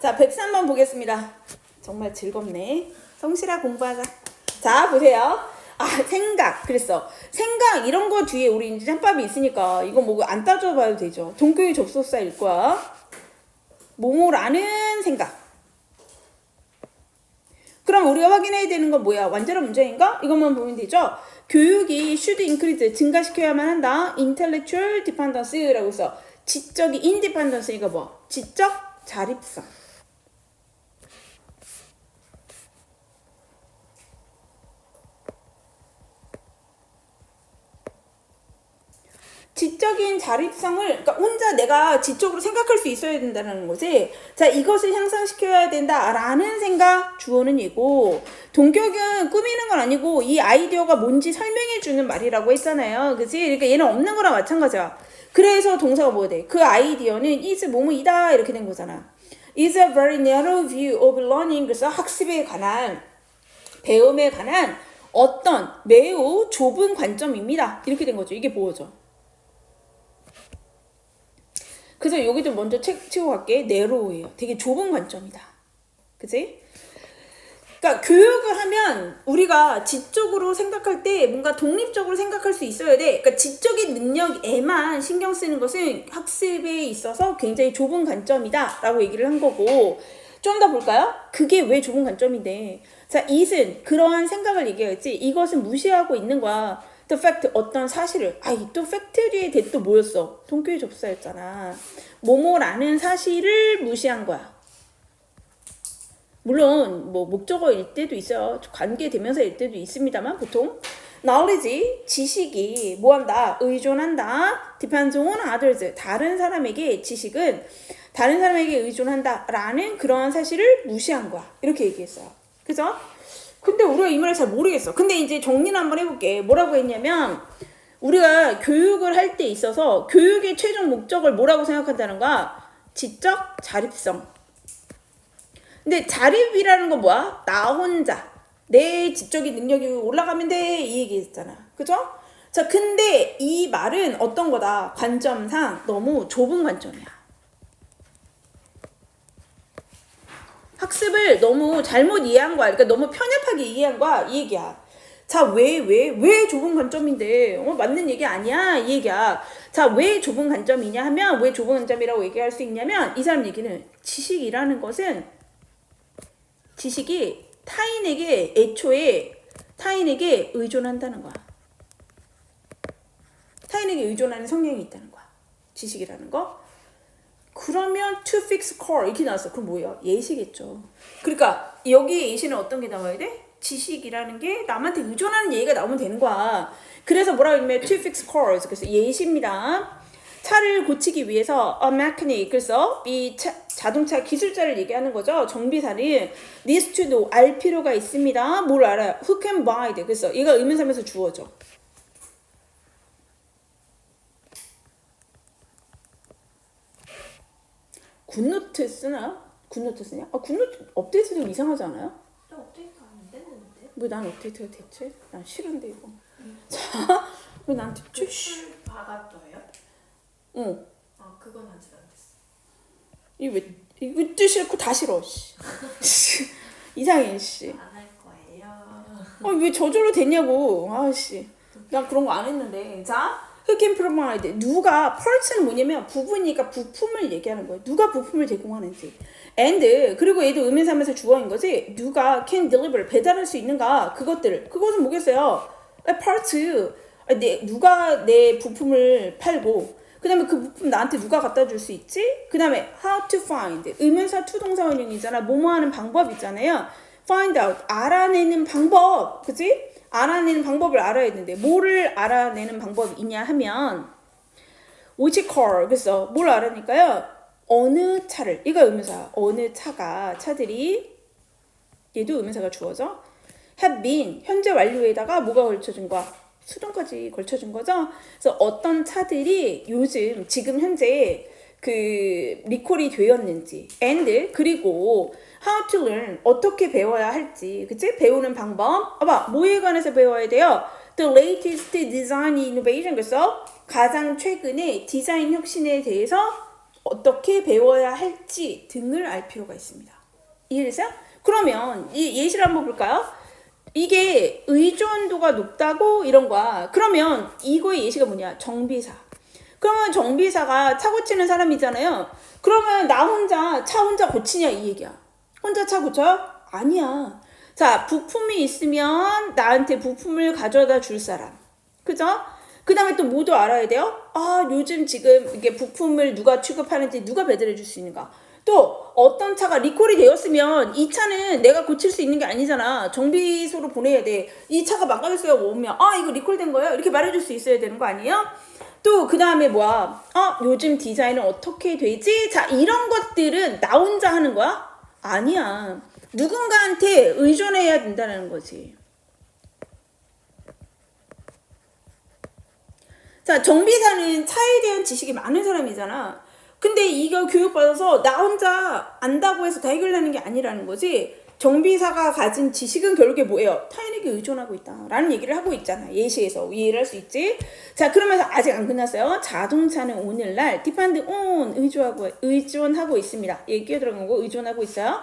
자, 103번 보겠습니다. 정말 즐겁네. 성실하 공부하자. 자, 보세요. 아, 생각. 그랬어. 생각, 이런 거 뒤에 우리 이제 짬밥이 있으니까 이거 뭐 안 따져봐도 되죠. 동교의 접속사일 거야. 뭐뭐라는 생각. 그럼 우리가 확인해야 되는 건 뭐야? 완전한 문제인가? 이것만 보면 되죠. 교육이 should increase 증가시켜야만 한다. intellectual dependence라고 해서 지적이 independence가 뭐? 지적 자립성. 지적인 자립성을 그러니까 혼자 내가 지적으로 생각할 수 있어야 된다는 거지. 자, 이것을 향상시켜야 된다라는 생각 주어는 이고 동격은 꾸미는 건 아니고 이 아이디어가 뭔지 설명해 주는 말이라고 했잖아요. 그지? 그러니까 얘는 없는 거랑 마찬가지야. 그래서 동사가 뭐야 돼? 그 아이디어는 is 뭐뭐이다 이렇게 된 거잖아. is a very narrow view of learning 그래서 학습에 관한 배움에 관한 어떤 매우 좁은 관점입니다. 이렇게 된 거죠. 이게 뭐죠? 그래서 여기도 먼저 책 치고 갈게. 네로우예요. 되게 좁은 관점이다. 그지? 그러니까 교육을 하면 우리가 지적으로 생각할 때 뭔가 독립적으로 생각할 수 있어야 돼. 그러니까 지적인 능력에만 신경 쓰는 것은 학습에 있어서 굉장히 좁은 관점이다라고 얘기를 한 거고 좀 더 볼까요? 그게 왜 좁은 관점인데? 자, 이은 그러한 생각을 얘기했지. 이것은 무시하고 있는 거야. The 어떤 사실을 아이 또 팩트리에 대또 뭐였어? 통교의 접사였잖아. 뭐뭐라는 사실을 무시한 거야. 물론 뭐 목적어일 때도 있어요. 관계 대명사일 때도 있습니다만 보통 knowledge 지식이 뭐한다 의존한다 depends on others 다른 사람에게 지식은 다른 사람에게 의존한다라는 그러한 사실을 무시한 거야 이렇게 얘기했어요. 그죠? 근데 우리가 이 말을 잘 모르겠어. 근데 이제 정리를 한번 해볼게. 뭐라고 했냐면 우리가 교육을 할 때 있어서 교육의 최종 목적을 뭐라고 생각한다는 거야? 지적 자립성. 근데 자립이라는 건 뭐야? 나 혼자. 내 지적인 능력이 올라가면 돼. 이 얘기 했잖아. 그죠? 자, 근데 이 말은 어떤 거다? 관점상 너무 좁은 관점이야. 학습을 너무 잘못 이해한 거야. 그러니까 너무 편협하게 이해한 거야. 이 얘기야. 자, 왜, 왜, 왜 좁은 관점인데? 어, 맞는 얘기 아니야? 이 얘기야. 자, 왜 좁은 관점이냐 하면, 왜 좁은 관점이라고 얘기할 수 있냐면, 이 사람 얘기는 지식이라는 것은, 지식이 타인에게, 애초에 타인에게 의존한다는 거야. 타인에게 의존하는 성향이 있다는 거야. 지식이라는 거. 그러면 to fix core 이렇게 나왔어. 그럼 뭐예요? 예시겠죠. 그러니까 여기 예시는 어떤 게 나와야 돼? 지식이라는 게 남한테 의존하는 얘기가 나오면 되는 거야. 그래서 뭐라고 하냐면 to fix cores 그래서 예시입니다. 차를 고치기 위해서 a mechanic 그래서 이 차, 자동차 기술자를 얘기하는 거죠. 정비사를 needs to know 알 필요가 있습니다. 뭘 알아요? Who can buy it? 그래서 얘가 의문사면서 주어져. 굿노트 쓰나? 굿노트 쓰냐? 아 굿노트 업데이트 좀 이상하지 않아요? 나 업데이트 안 됐는데. 왜 난 업데이트가 됐지? 난 싫은데 이거. 자, 왜 나한테 쭈쉬? 풀 박았어요? 응. 아 그건 아직 안 됐어. 이왜 뜻 싫고 다 싫어. 씨. 이상해 씨. 안 할 거예요. 아 왜 저절로 됐냐고. 아 씨. 난 그런 거 안 했는데. 자, 흑인 프로마이드 누가 펄츠는 뭐냐면 부분이니까 부품을 얘기하는 거예요. 누가 부품을 제공하는지. and 그리고 얘도 의미삼에서 주어인 거지. 누가 can deliver 배달할 수 있는가 그것들. 그것은 뭐겠어요? 아, parts. 아, 내 누가 내 부품을 팔고 그다음에 그 부품 나한테 누가 갖다 줄 수 있지? 그다음에 how to find 의문사 투동사 원형이잖아. 뭐뭐 하는 방법 있잖아요. find out 알아내는 방법. 그지? 알아내는 방법을 알아야 되는데 뭐를 알아내는 방법이 있냐 하면 which car 그래서 뭘 알아낼까요? 어느 차를 이거 의문사 어느 차가 차들이 얘도 의문사가 주어져 have been 현재 완료에다가 뭐가 걸쳐준 거야? 수동까지 걸쳐준 거죠. 그래서 어떤 차들이 요즘 지금 현재 그 리콜이 되었는지 and 그리고 how to learn 어떻게 배워야 할지 그치 배우는 방법 봐봐 뭐에 관해서 배워야 돼요 the latest design innovation 그래서 가장 최근의 디자인 혁신에 대해서 어떻게 배워야 할지 등을 알 필요가 있습니다. 이해되세요? 그러면 이 예시를 한번 볼까요? 이게 의존도가 높다고 이런 거야. 그러면 이거의 예시가 뭐냐? 정비사. 그러면 정비사가 차 고치는 사람이잖아요. 그러면 나 혼자 차 혼자 고치냐 이 얘기야. 혼자 차 고쳐요? 아니야. 자, 부품이 있으면 나한테 부품을 가져다 줄 사람. 그죠? 그 다음에 또 뭐도 알아야 돼요? 아, 요즘 지금 이게 부품을 누가 취급하는지 누가 배달해 줄 수 있는가. 또 어떤 차가 리콜이 되었으면 이 차는 내가 고칠 수 있는 게 아니잖아. 정비소로 보내야 돼. 이 차가 망가졌어요. 오면 아 이거 리콜된 거예요. 이렇게 말해줄 수 있어야 되는 거 아니에요? 또 그 다음에 뭐야? 어 요즘 디자인은 어떻게 되지? 자 이런 것들은 나 혼자 하는 거야? 아니야. 누군가한테 의존해야 된다는 거지. 자, 정비사는 차에 대한 지식이 많은 사람이잖아. 근데 이거 교육받아서 나 혼자 안다고 해서 다 해결되는 게 아니라는 거지. 정비사가 가진 지식은 결국에 뭐예요? 타인 에게 의존하고 있다. 라는 얘기를 하고 있잖아. 예시에서 이해를 할 수 있지. 자, 그러면서 아직 안 끝났어요. 자동차는 오늘날 디판드 온 의존하고, 의존하고 있습니다. 얘기 끼어 들어간 거 의존하고 있어요.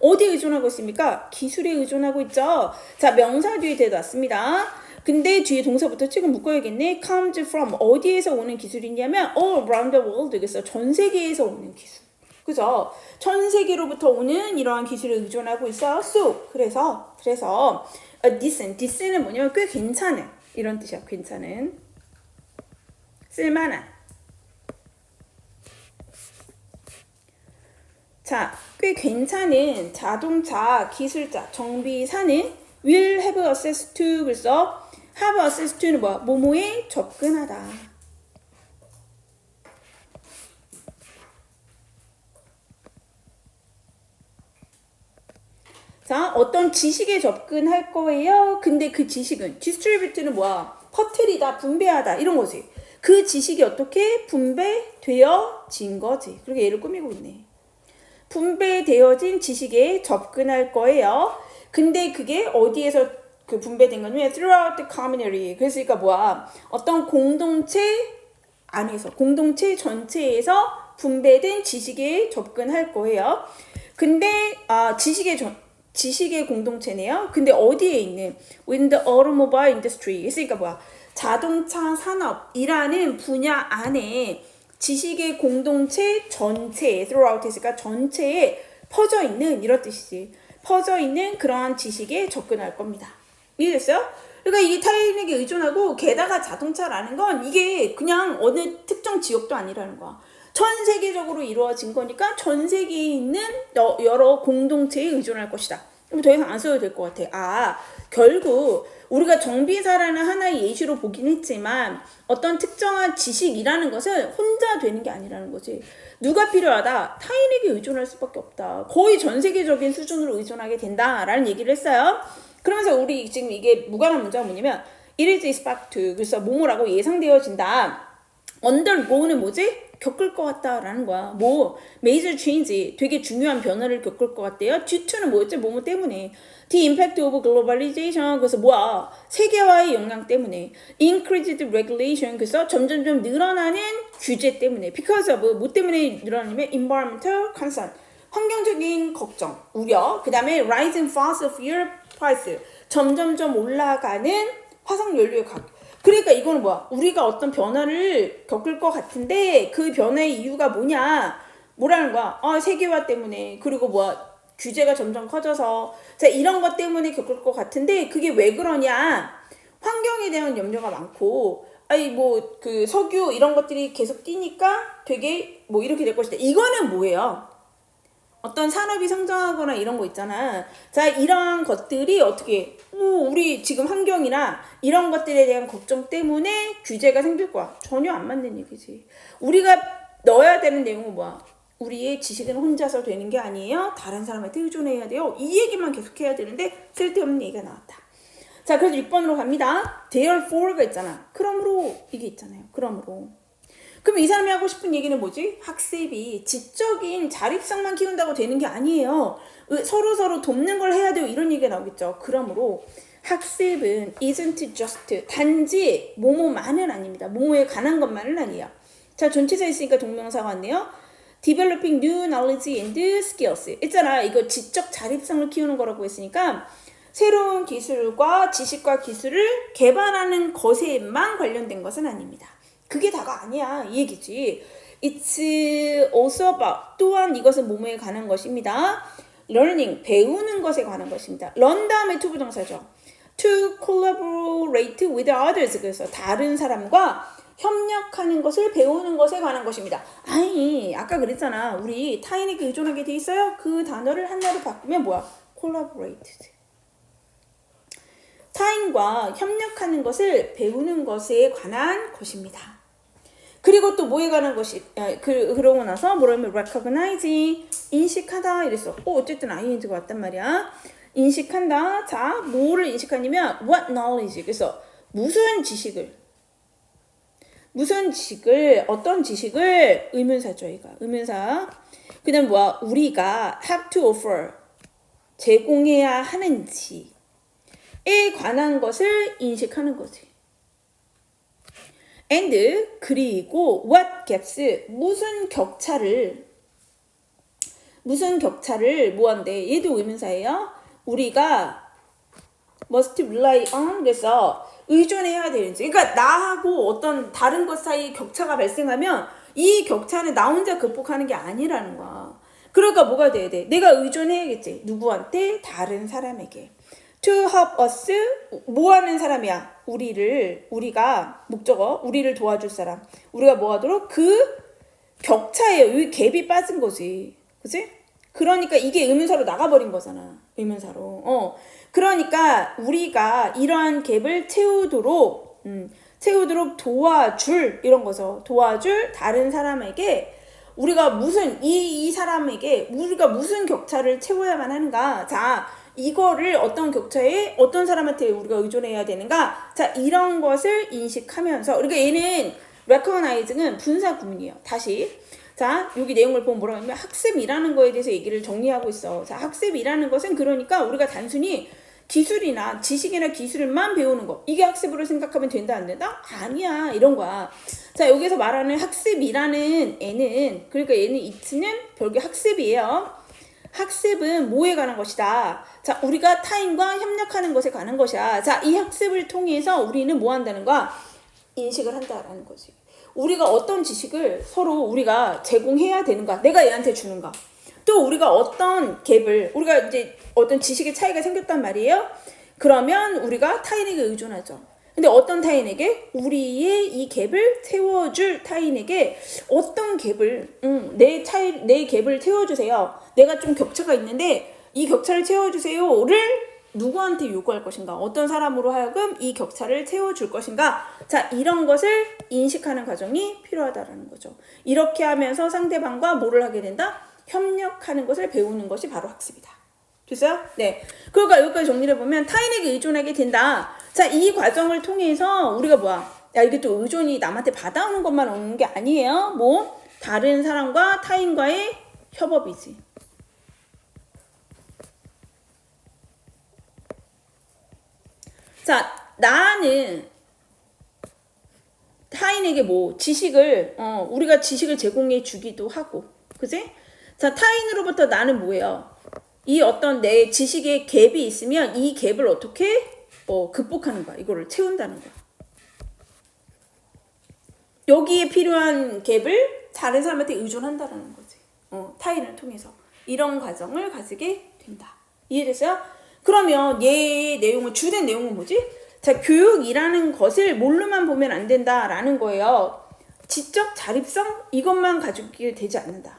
어디에 의존하고 있습니까? 기술에 의존하고 있죠. 자, 명사 뒤에 대놨습니다. 근데 뒤에 동사부터 지금 묶어야겠네. comes from 어디에서 오는 기술이냐면 all around the world 그래서 전 세계에서 오는 기술. 그죠? 전 세계로부터 오는 이러한 기술에 의존하고 있어요. So 그래서 그래서 a decent, decent은 뭐냐면 꽤 괜찮은 이런 뜻이야. 괜찮은 쓸만한. 자, 꽤 괜찮은 자동차 기술자 정비사는 will have access to 그래서 have access to는 뭐야? 모모에 접근하다. 자, 어떤 지식에 접근할 거예요. 근데 그 지식은 distribute는 뭐야? 퍼트리다, 분배하다 이런 거지. 그 지식이 어떻게 분배되어진 거지. 그렇게 얘를 꾸미고 있네. 분배되어진 지식에 접근할 거예요. 근데 그게 어디에서 그 분배된 거냐면 throughout the community. 그러니까 뭐야? 어떤 공동체 안에서 공동체 전체에서 분배된 지식에 접근할 거예요. 근데 아 지식의 전 지식의 공동체네요. 근데 어디에 있는 within the automobile industry. 그러니까 뭐야? 자동차 산업이라는 분야 안에 지식의 공동체 전체 throughout 있으니까 전체에 퍼져 있는 이런 뜻이지. 퍼져 있는 그러한 지식에 접근할 겁니다. 이해됐어요? 그러니까 이게 타인에게 의존하고 게다가 자동차라는 건 이게 그냥 어느 특정 지역도 아니라는 거야. 전 세계적으로 이루어진 거니까 전 세계에 있는 여- 여러 공동체에 의존할 것이다. 그럼 더 이상 안 써도 될 것 같아. 아, 결국 우리가 정비사라는 하나의 예시로 보긴 했지만 어떤 특정한 지식이라는 것은 혼자 되는 게 아니라는 거지. 누가 필요하다? 타인에게 의존할 수밖에 없다. 거의 전 세계적인 수준으로 의존하게 된다라는 얘기를 했어요. 그러면서 우리 지금 이게 무관한 문제가 뭐냐면 it is expected 그래서 뭐뭐라고 예상되어진다. undergo는 뭐지? 겪을 것 같다라는 거야. 뭐 major change 되게 중요한 변화를 겪을 것 같대요. due to는 뭐였지? 뭐뭐 때문에. the impact of globalization 그래서 뭐야? 세계화의 영향 때문에. increased regulation 그래서 점점점 늘어나는 규제 때문에. because of 뭐 때문에 늘어나냐면 environmental concern 환경적인 걱정, 우려. 그다음에 rising fossil fuel price 점점점 올라가는 화석 연료의 가격. 그러니까 이거는 뭐야? 우리가 어떤 변화를 겪을 것 같은데 그 변화의 이유가 뭐냐? 뭐라는 거야? 아, 세계화 때문에. 그리고 뭐야? 규제가 점점 커져서 자, 이런 것 때문에 겪을 것 같은데 그게 왜 그러냐? 환경에 대한 염려가 많고 아니 뭐 그 석유 이런 것들이 계속 뛰니까 되게 뭐 이렇게 될 것이다. 이거는 뭐예요? 어떤 산업이 성장하거나 이런 거 있잖아. 자, 이러한 것들이 어떻게, 뭐, 우리 지금 환경이나 이런 것들에 대한 걱정 때문에 규제가 생길 거야. 전혀 안 맞는 얘기지. 우리가 넣어야 되는 내용은 뭐야? 우리의 지식은 혼자서 되는 게 아니에요. 다른 사람한테 의존해야 돼요. 이 얘기만 계속 해야 되는데 쓸데없는 얘기가 나왔다. 자, 그래서 6번으로 갑니다. Therefore 가 있잖아. 그러므로 이게 있잖아요. 그러므로. 그럼 이 사람이 하고 싶은 얘기는 뭐지? 학습이 지적인 자립성만 키운다고 되는 게 아니에요. 서로 서로 돕는 걸 해야 돼요. 이런 얘기가 나오겠죠. 그러므로 학습은 isn't just 단지 뭐뭐만은 아닙니다. 뭐뭐에 관한 것만은 아니에요. 자, 전체사 있으니까 동명사가 왔네요. developing new knowledge and skills. 있잖아. 이거 지적 자립성을 키우는 거라고 했으니까 새로운 기술과 지식과 기술을 개발하는 것에만 관련된 것은 아닙니다. 그게 다가 아니야. 이 얘기지. It's also about 또한 이것은 뭐뭐에 관한 것입니다. learning 배우는 것에 관한 것입니다. learn 다음에 to 부정사죠. to collaborate with others 그래서 다른 사람과 협력하는 것을 배우는 것에 관한 것입니다. 아니 아까 그랬잖아. 우리 타인에게 의존하게 돼 있어요. 그 단어를 하나로 바꾸면 뭐야? collaborate. 타인과 협력하는 것을 배우는 것에 관한 것입니다. 그리고 또 뭐에 관한 것이 아, 그 그러고 나서 뭐라면 recognize 인식하다 이랬어. 어 어쨌든 ing가 왔단 말이야. 인식한다. 자 뭐를 인식하냐면 what knowledge 그래서 무슨 지식을 무슨 지식을 어떤 지식을 의문사죠 이거 의문사. 그다음 뭐야 우리가 have to offer 제공해야 하는지에 관한 것을 인식하는 거지. And 그리고 what gaps 무슨 격차를 무슨 격차를 뭐한대 얘도 의문사예요. 우리가 must rely on 그래서 의존해야 되는지 그러니까 나하고 어떤 다른 것 사이 격차가 발생하면 이 격차는 나 혼자 극복하는 게 아니라는 거야. 그러니까 뭐가 돼야 돼? 내가 의존해야겠지. 누구한테? 다른 사람에게. To help us 뭐 하는 사람이야? 우리를 우리가 목적어 우리를 도와줄 사람. 우리가 뭐 하도록 그 격차에 이 갭이 빠진 거지. 그지? 그러니까 이게 의문사로 나가버린 거잖아. 의문사로. 어. 그러니까 우리가 이러한 갭을 채우도록 음, 채우도록 도와줄 이런 거죠. 도와줄 다른 사람에게 우리가 무슨 이, 이 사람에게 우리가 무슨 격차를 채워야만 하는가? 자, 이거를 어떤 격차에 어떤 사람한테 우리가 의존해야 되는가? 자, 이런 것을 인식하면서 그러니까 얘는 recognizing은 분사 구문이에요. 다시. 자, 여기 내용을 보면 뭐라고 하냐면 학습이라는 거에 대해서 얘기를 정리하고 있어. 자, 학습이라는 것은 그러니까 우리가 단순히 기술이나 지식이나 기술만 배우는 거. 이게 학습으로 생각하면 된다, 안 된다? 아니야. 이런 거야. 자, 여기서 말하는 학습이라는 애는, 그러니까 얘는 이츠는 별개 학습이에요. 학습은 뭐에 관한 것이다. 자, 우리가 타인과 협력하는 것에 관한 것이야. 자, 이 학습을 통해서 우리는 뭐 한다는 거야? 인식을 한다라는 거지. 우리가 어떤 지식을 서로 우리가 제공해야 되는가? 내가 얘한테 주는가? 또 우리가 어떤 갭을 우리가 이제 어떤 지식의 차이가 생겼단 말이에요. 그러면 우리가 타인에게 의존하죠. 근데 어떤 타인에게 우리의 이 갭을 채워줄 타인에게 어떤 갭을 음, 내 차이 내 갭을 채워주세요. 내가 좀 격차가 있는데 이 격차를 채워주세요를 누구한테 요구할 것인가? 어떤 사람으로 하여금 이 격차를 채워줄 것인가? 자, 이런 것을 인식하는 과정이 필요하다라는 거죠. 이렇게 하면서 상대방과 뭐를 하게 된다? 협력하는 것을 배우는 것이 바로 학습이다. 됐어요? 네. 그러니까 여기까지 정리를 해보면 타인에게 의존하게 된다. 자, 이 과정을 통해서 우리가 뭐야? 야, 이게 또 의존이 남한테 받아오는 것만 오는 게 아니에요. 뭐, 다른 사람과 타인과의 협업이지. 자, 나는 타인에게 뭐 지식을 어, 우리가 지식을 제공해 주기도 하고, 그지? 자, 타인으로부터 나는 뭐예요? 이 어떤 내 지식의 갭이 있으면 이 갭을 어떻게 어, 극복하는 거야? 이거를 채운다는 거야. 여기에 필요한 갭을 다른 사람한테 의존한다라는 거지. 어, 타인을 통해서 이런 과정을 가지게 된다. 이해됐어요? 그러면 얘의 내용은 주된 내용은 뭐지? 자, 교육이라는 것을 뭘로만 보면 안 된다라는 거예요. 지적 자립성 이것만 가지고 되지 않는다.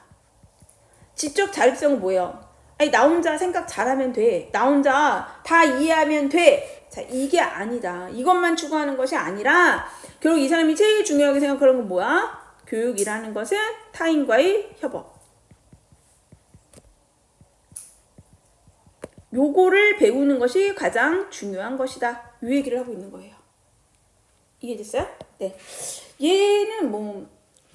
지적 자립성은 뭐예요? 아니 나 혼자 생각 잘하면 돼. 나 혼자 다 이해하면 돼. 자 이게 아니다. 이것만 추구하는 것이 아니라 결국 이 사람이 제일 중요하게 생각하는 건 뭐야? 교육이라는 것은 타인과의 협업. 요거를 배우는 것이 가장 중요한 것이다. 이 얘기를 하고 있는 거예요. 이해됐어요? 네. 얘는 뭐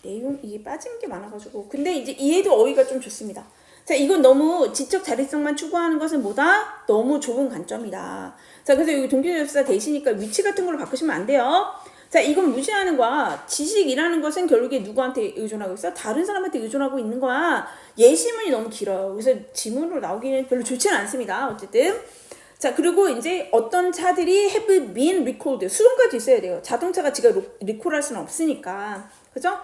내용 이게 빠진 게 많아가지고 근데 이제 얘도 어휘가 좀 좋습니다. 자 이건 너무 지적 자립성만 추구하는 것은 뭐다? 너무 좁은 관점이다. 자 그래서 여기 동기조사 대시니까 위치 같은 걸로 바꾸시면 안 돼요. 자, 이건 무시하는 거야. 지식이라는 것은 결국에 누구한테 의존하고 있어? 다른 사람한테 의존하고 있는 거야. 예시문이 너무 길어요. 그래서 지문으로 나오기는 별로 좋지는 않습니다. 어쨌든. 자, 그리고 이제 어떤 차들이 have been recalled. 수동까지 있어야 돼요. 자동차가 지가 로- 리콜할 수는 없으니까. 그죠?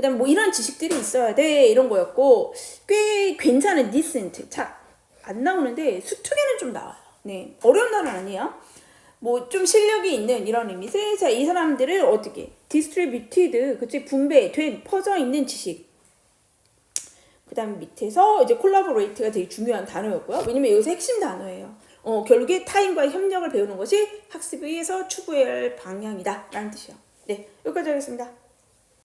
그 다음 뭐 이런 지식들이 있어야 돼. 이런 거였고, 꽤 괜찮은 decent. 자, 안 나오는데 수특에는 좀 나와요. 네. 어려운 단어는 아니에요. 뭐 좀 실력이 있는 이런 의미세 자, 이 사람들을 어떻게 distributed 그치 분배된 퍼져 있는 지식 그다음 밑에서 이제 collaborate가 되게 중요한 단어였고요. 왜냐면 여기서 핵심 단어예요. 어, 결국에 타인과의 협력을 배우는 것이 학습에서 추구해야 할 방향이다 라는 뜻이요. 네, 여기까지 하겠습니다.